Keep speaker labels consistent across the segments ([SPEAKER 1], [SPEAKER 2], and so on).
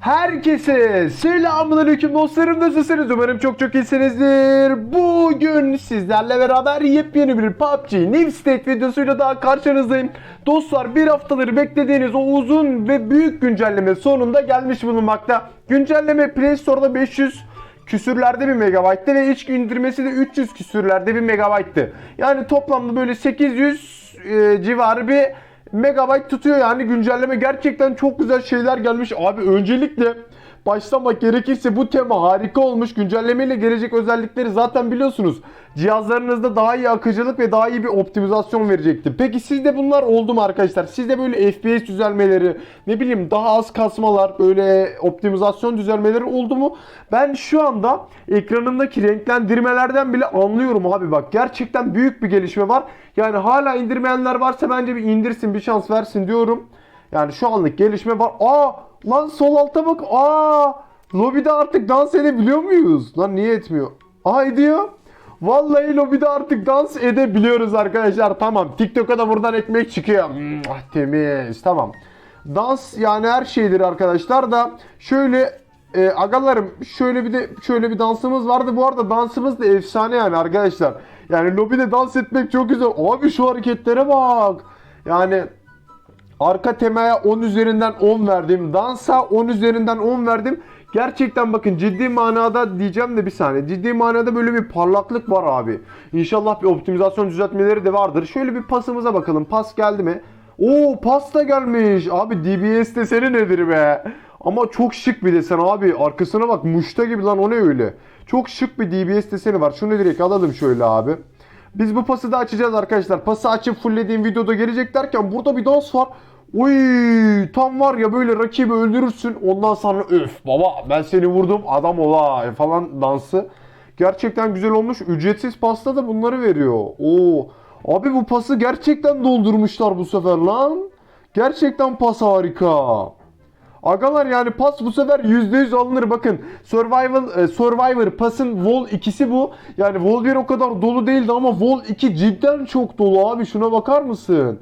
[SPEAKER 1] Herkese selamünaleyküm dostlarım nasılsınız? Umarım çok çok iyisinizdir. Bugün sizlerle beraber yepyeni bir PUBG New State videosuyla daha karşınızdayım. Dostlar bir haftaları beklediğiniz o uzun ve büyük güncelleme sonunda gelmiş bulunmakta. Güncelleme Play Store'da 500 küsürlerde bir megabayttı ve iç indirmesi de 300 küsürlerde bir megabayttı. Yani toplamda böyle 800 e, civarı bir megabayt tutuyor yani güncelleme gerçekten çok güzel şeyler gelmiş. Abi öncelikle başlamak gerekirse bu tema harika olmuş. Güncellemeyle gelecek özellikleri zaten biliyorsunuz. Cihazlarınızda daha iyi akıcılık ve daha iyi bir optimizasyon verecektir. Peki sizde bunlar oldu mu arkadaşlar? Sizde böyle FPS düzelmeleri, ne bileyim daha az kasmalar, böyle optimizasyon düzelmeleri oldu mu? Ben şu anda ekranımdaki renklendirmelerden bile anlıyorum abi bak. Gerçekten büyük bir gelişme var. Yani hala indirmeyenler varsa bence bir indirsin, bir şans versin diyorum. Yani şu anlık gelişme var. Aa lan sol alta bak. Aa lobide artık dans edebiliyor muyuz? Lan niye etmiyor? Aa ediyor. Vallahi lobide artık dans edebiliyoruz arkadaşlar. Tamam. TikTok'a da buradan ekmek çıkıyor. Ah, temiz. Tamam. Dans yani her şeydir arkadaşlar da şöyle e, agalarım şöyle bir de şöyle bir dansımız vardı. Bu arada dansımız da efsane yani arkadaşlar. Yani lobide dans etmek çok güzel. Abi şu hareketlere bak. Yani Arka temaya 10 üzerinden 10 verdim. Dansa 10 üzerinden 10 verdim. Gerçekten bakın ciddi manada diyeceğim de bir saniye. Ciddi manada böyle bir parlaklık var abi. İnşallah bir optimizasyon düzeltmeleri de vardır. Şöyle bir pasımıza bakalım. Pas geldi mi? Oo pas da gelmiş. Abi DBS deseni nedir be? Ama çok şık bir desen abi. Arkasına bak muşta gibi lan o ne öyle. Çok şık bir DBS deseni var. Şunu direkt alalım şöyle abi. Biz bu pası da açacağız arkadaşlar. Pası açıp fulllediğim videoda gelecek derken burada bir dans var. Uy tam var ya böyle rakibi öldürürsün. Ondan sonra öf baba ben seni vurdum adam ola falan dansı. Gerçekten güzel olmuş. Ücretsiz pasta da bunları veriyor. Oo. Abi bu pası gerçekten doldurmuşlar bu sefer lan. Gerçekten pas harika. Agalar yani pas bu sefer %100 alınır bakın. Survival e, Survivor pasın Vol 2'si bu. Yani Vol 1 o kadar dolu değildi ama Vol 2 cidden çok dolu abi şuna bakar mısın?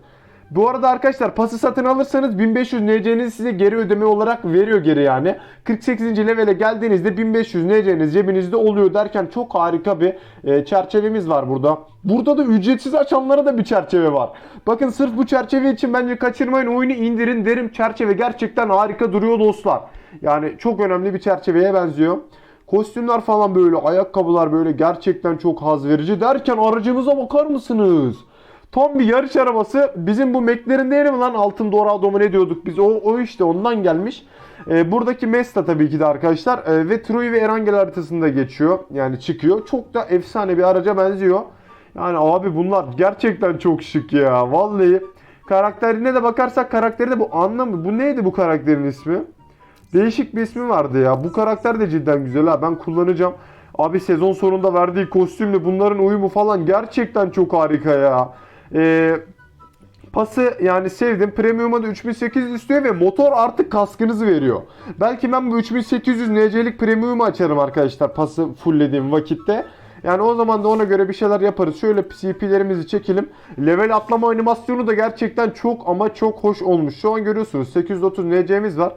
[SPEAKER 1] Bu arada arkadaşlar pası satın alırsanız 1500 NC'nizi size geri ödeme olarak veriyor geri yani. 48. levele geldiğinizde 1500 NC'niz cebinizde oluyor derken çok harika bir e, çerçevemiz var burada. Burada da ücretsiz açanlara da bir çerçeve var. Bakın sırf bu çerçeve için bence kaçırmayın oyunu indirin derim. Çerçeve gerçekten harika duruyor dostlar. Yani çok önemli bir çerçeveye benziyor. Kostümler falan böyle, ayakkabılar böyle gerçekten çok haz verici derken aracımıza bakar mısınız? Tam bir yarış arabası. Bizim bu McLaren değil mi lan? Altın Dorado mu ne diyorduk biz? O, o işte ondan gelmiş. Ee, buradaki Mesta tabii ki de arkadaşlar. Ee, ve Troy ve Erangel haritasında geçiyor. Yani çıkıyor. Çok da efsane bir araca benziyor. Yani abi bunlar gerçekten çok şık ya. Vallahi. Karakterine de bakarsak karakteri de bu anlamı. Bu neydi bu karakterin ismi? Değişik bir ismi vardı ya. Bu karakter de cidden güzel ha. Ben kullanacağım. Abi sezon sonunda verdiği kostümle bunların uyumu falan gerçekten çok harika ya. Ee, pası yani sevdim. Premium'a da 3800 istiyor ve motor artık kaskınızı veriyor. Belki ben bu 3800 NC'lik premium'u açarım arkadaşlar pası fulllediğim vakitte. Yani o zaman da ona göre bir şeyler yaparız. Şöyle CP'lerimizi çekelim. Level atlama animasyonu da gerçekten çok ama çok hoş olmuş. Şu an görüyorsunuz 830 NC'miz var.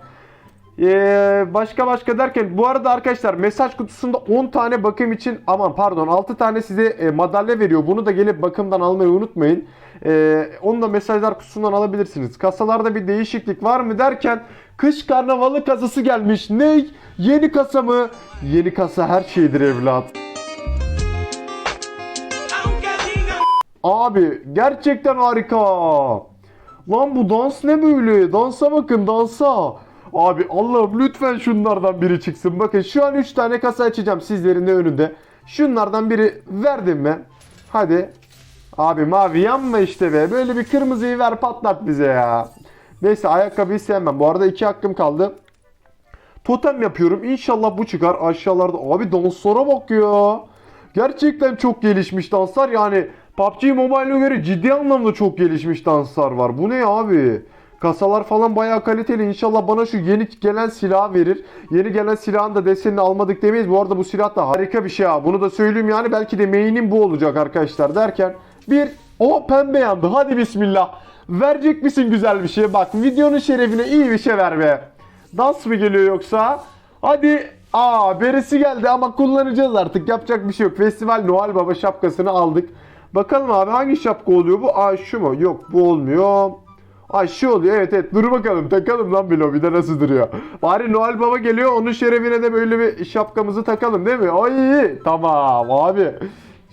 [SPEAKER 1] Ee, başka başka derken bu arada arkadaşlar mesaj kutusunda 10 tane bakım için aman pardon 6 tane size e, madalya veriyor. Bunu da gelip bakımdan almayı unutmayın. Ee, onu da mesajlar kutusundan alabilirsiniz. Kasalarda bir değişiklik var mı derken kış karnavalı kasası gelmiş. Ne? Yeni kasa mı? Yeni kasa her şeydir evlat. Abi gerçekten harika. Lan bu dans ne böyle? Dansa bakın dansa. Abi Allah'ım lütfen şunlardan biri çıksın. Bakın şu an 3 tane kasa açacağım sizlerin de önünde. Şunlardan biri verdim mi? Hadi. Abi mavi yanma işte be. Böyle bir kırmızıyı ver patlat bize ya. Neyse ayakkabıyı sevmem. Bu arada iki hakkım kaldı. Totem yapıyorum. İnşallah bu çıkar. Aşağılarda. Abi danslara bak ya. Gerçekten çok gelişmiş danslar. Yani PUBG Mobile'e göre ciddi anlamda çok gelişmiş danslar var. Bu ne abi? Kasalar falan bayağı kaliteli. İnşallah bana şu yeni gelen silah verir. Yeni gelen silahın da desenini almadık demeyiz. Bu arada bu silah da harika bir şey ha. Bunu da söyleyeyim yani belki de main'in bu olacak arkadaşlar derken. Bir o pembe yandı. Hadi bismillah. Verecek misin güzel bir şey? Bak videonun şerefine iyi bir şey ver be. Dans mı geliyor yoksa? Hadi. Aa beresi geldi ama kullanacağız artık. Yapacak bir şey yok. Festival Noel Baba şapkasını aldık. Bakalım abi hangi şapka oluyor bu? Aa şu mu? Yok bu olmuyor. Ay şu oluyor evet evet dur bakalım takalım lan bir lobide nasıl duruyor. Bari Noel Baba geliyor onun şerefine de böyle bir şapkamızı takalım değil mi? Ay tamam abi.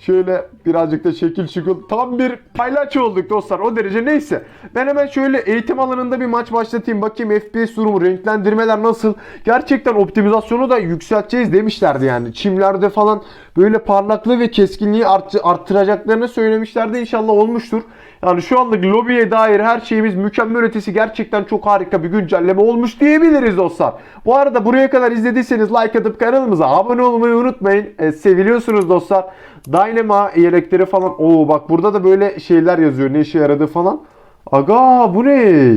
[SPEAKER 1] Şöyle birazcık da şekil şukul. Tam bir paylaş olduk dostlar o derece neyse. Ben hemen şöyle eğitim alanında bir maç başlatayım. Bakayım FPS durumu, renklendirmeler nasıl? Gerçekten optimizasyonu da yükselteceğiz demişlerdi yani. Çimlerde falan böyle parlaklığı ve keskinliği art- arttıracaklarını söylemişlerdi. İnşallah olmuştur. Yani şu anlık lobiye dair her şeyimiz mükemmel ötesi gerçekten çok harika bir güncelleme olmuş diyebiliriz dostlar. Bu arada buraya kadar izlediyseniz like atıp kanalımıza abone olmayı unutmayın. E, seviliyorsunuz dostlar. Dynama yelekleri falan. Oo bak burada da böyle şeyler yazıyor ne işe yaradığı falan. Aga bu ne?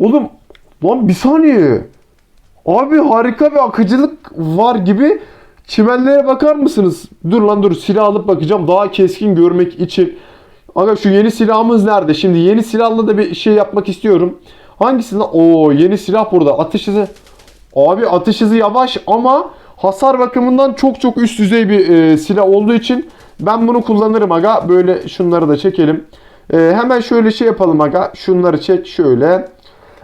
[SPEAKER 1] Oğlum lan bir saniye. Abi harika bir akıcılık var gibi. Çimenlere bakar mısınız? Dur lan dur silah alıp bakacağım daha keskin görmek için. Aga şu yeni silahımız nerede? Şimdi yeni silahla da bir şey yapmak istiyorum. Hangisi? Oo yeni silah burada. Atış hızı. Abi atış hızı yavaş ama hasar bakımından çok çok üst düzey bir e, silah olduğu için ben bunu kullanırım aga. Böyle şunları da çekelim. E, hemen şöyle şey yapalım aga. Şunları çek şöyle.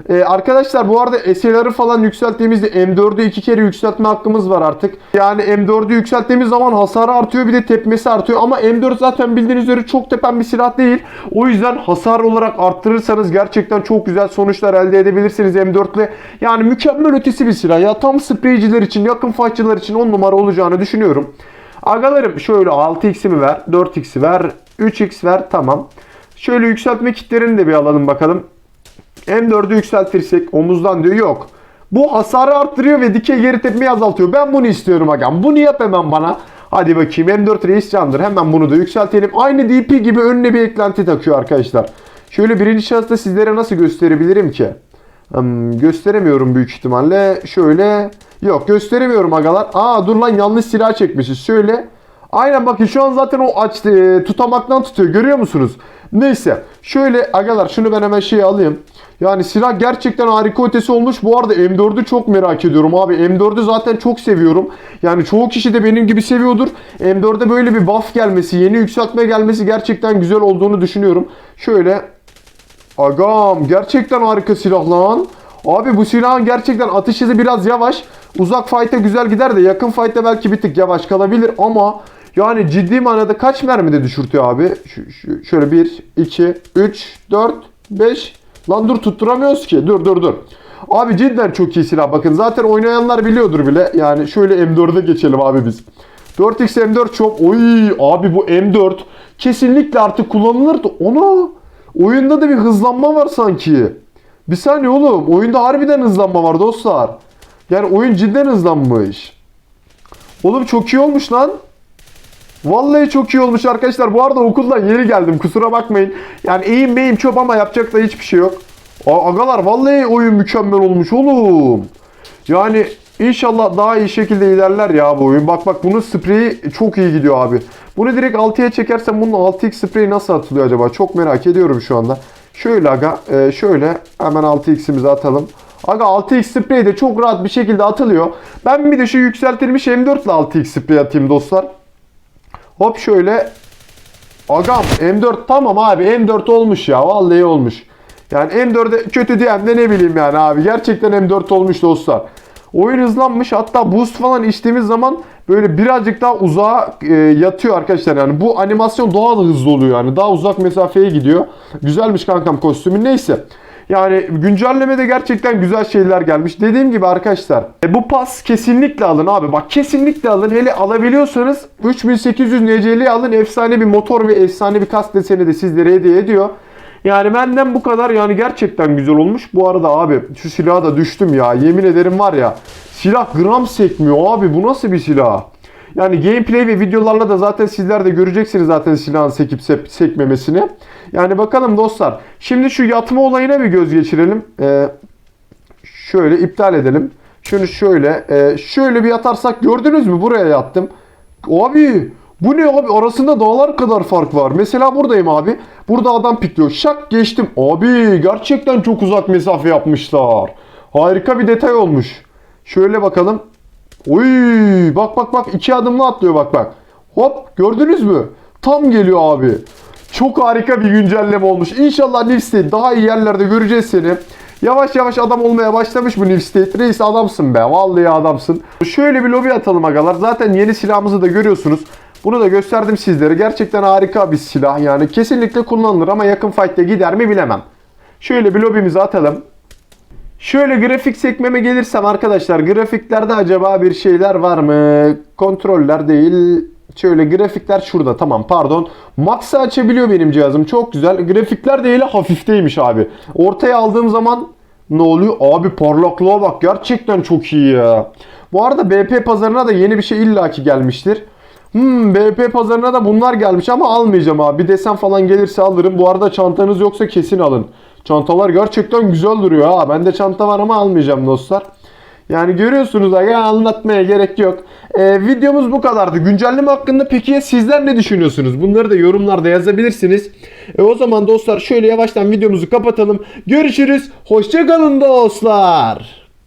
[SPEAKER 1] Ee, arkadaşlar bu arada SLR'ı falan yükselttiğimizde M4'ü iki kere yükseltme hakkımız var artık. Yani M4'ü yükselttiğimiz zaman hasarı artıyor bir de tepmesi artıyor. Ama M4 zaten bildiğiniz üzere çok tepen bir silah değil. O yüzden hasar olarak arttırırsanız gerçekten çok güzel sonuçlar elde edebilirsiniz M4 ile. Yani mükemmel ötesi bir silah ya. Tam spreyciler için, yakın fightçılar için 10 numara olacağını düşünüyorum. Agalarım şöyle 6x'imi ver, 4x'i ver, 3x ver tamam. Şöyle yükseltme kitlerini de bir alalım bakalım. M4'ü yükseltirsek omuzdan diyor yok. Bu hasarı arttırıyor ve dikey geri tepmeyi azaltıyor. Ben bunu istiyorum agam. Bunu yap hemen bana. Hadi bakayım M4 reis candır. Hemen bunu da yükseltelim. Aynı DP gibi önüne bir eklenti takıyor arkadaşlar. Şöyle birinci şahısta sizlere nasıl gösterebilirim ki? Hmm, gösteremiyorum büyük ihtimalle. Şöyle. Yok gösteremiyorum agalar. Aa dur lan yanlış silah çekmişiz. Şöyle. Aynen bakın şu an zaten o açtı e, tutamaktan tutuyor görüyor musunuz? Neyse şöyle agalar şunu ben hemen şey alayım. Yani silah gerçekten harika ötesi olmuş. Bu arada M4'ü çok merak ediyorum abi. M4'ü zaten çok seviyorum. Yani çoğu kişi de benim gibi seviyordur. M4'e böyle bir buff gelmesi, yeni yükseltme gelmesi gerçekten güzel olduğunu düşünüyorum. Şöyle Agam gerçekten harika silah lan. Abi bu silahın gerçekten atış hızı biraz yavaş. Uzak fight'e güzel gider de yakın fight'te belki bir tık yavaş kalabilir ama yani ciddi manada kaç mermide düşürtüyor abi? Şu, şu- şöyle 1, 2, 3, 4, 5. Lan dur tutturamıyoruz ki. Dur dur dur. Abi cidden çok iyi silah. Bakın zaten oynayanlar biliyordur bile. Yani şöyle M4'e geçelim abi biz. 4x M4 çok. Oy abi bu M4 kesinlikle artık kullanılır da ona oyunda da bir hızlanma var sanki. Bir saniye oğlum. Oyunda harbiden hızlanma var dostlar. Yani oyun cidden hızlanmış. Oğlum çok iyi olmuş lan. Vallahi çok iyi olmuş arkadaşlar. Bu arada okuldan yeni geldim. Kusura bakmayın. Yani iyiyim beyim çöp ama yapacak da hiçbir şey yok. Agalar vallahi oyun mükemmel olmuş oğlum. Yani inşallah daha iyi şekilde ilerler ya bu oyun. Bak bak bunun spreyi çok iyi gidiyor abi. Bunu direkt 6'ya çekersem bunun 6x spreyi nasıl atılıyor acaba? Çok merak ediyorum şu anda. Şöyle aga e, şöyle hemen 6x'imizi atalım. Aga 6x sprey de çok rahat bir şekilde atılıyor. Ben bir de şu yükseltilmiş M4 ile 6x sprey atayım dostlar. Hop şöyle. Agam M4 tamam abi M4 olmuş ya. Vallahi olmuş. Yani M4'e kötü diyen de ne bileyim yani abi. Gerçekten M4 olmuş dostlar. Oyun hızlanmış. Hatta boost falan içtiğimiz zaman böyle birazcık daha uzağa e, yatıyor arkadaşlar. Yani bu animasyon daha da hızlı oluyor yani. Daha uzak mesafeye gidiyor. Güzelmiş kankam kostümü. Neyse. Yani güncellemede gerçekten güzel şeyler gelmiş. Dediğim gibi arkadaşlar e, bu pas kesinlikle alın abi. Bak kesinlikle alın. Hele alabiliyorsanız 3800 NC'li alın. Efsane bir motor ve efsane bir kask deseni de sizlere hediye ediyor. Yani benden bu kadar yani gerçekten güzel olmuş. Bu arada abi şu silaha da düştüm ya. Yemin ederim var ya. Silah gram sekmiyor abi. Bu nasıl bir silah? Yani gameplay ve videolarla da zaten sizler de göreceksiniz zaten silahın sekip sep- sekmemesini. Yani bakalım dostlar. Şimdi şu yatma olayına bir göz geçirelim. Ee, şöyle iptal edelim. Şunu şöyle e, şöyle bir yatarsak gördünüz mü? Buraya yattım. Abi bu ne abi? Arasında dağlar kadar fark var. Mesela buradayım abi. Burada adam pikliyor. Şak geçtim. Abi gerçekten çok uzak mesafe yapmışlar. Harika bir detay olmuş. Şöyle bakalım. Oy bak bak bak iki adımla atlıyor bak bak. Hop gördünüz mü? Tam geliyor abi. Çok harika bir güncelleme olmuş. İnşallah New State daha iyi yerlerde göreceğiz seni. Yavaş yavaş adam olmaya başlamış bu New State. Reis adamsın be. Vallahi adamsın. Şöyle bir lobi atalım agalar. Zaten yeni silahımızı da görüyorsunuz. Bunu da gösterdim sizlere. Gerçekten harika bir silah. Yani kesinlikle kullanılır ama yakın fight'te gider mi bilemem. Şöyle bir lobimizi atalım. Şöyle grafik sekmeme gelirsem arkadaşlar grafiklerde acaba bir şeyler var mı? Kontroller değil. Şöyle grafikler şurada tamam pardon. Max'ı açabiliyor benim cihazım çok güzel. Grafikler değil hafifteymiş abi. Ortaya aldığım zaman ne oluyor? Abi parlaklığa bak gerçekten çok iyi ya. Bu arada BP pazarına da yeni bir şey illaki gelmiştir. Hmm BP pazarına da bunlar gelmiş ama almayacağım abi. Bir desen falan gelirse alırım. Bu arada çantanız yoksa kesin alın. Çantalar gerçekten güzel duruyor ha. Bende çanta var ama almayacağım dostlar. Yani görüyorsunuz aga anlatmaya gerek yok. Ee, videomuz bu kadardı. Güncelleme hakkında peki sizler ne düşünüyorsunuz? Bunları da yorumlarda yazabilirsiniz. E, o zaman dostlar şöyle yavaştan videomuzu kapatalım. Görüşürüz. Hoşçakalın dostlar.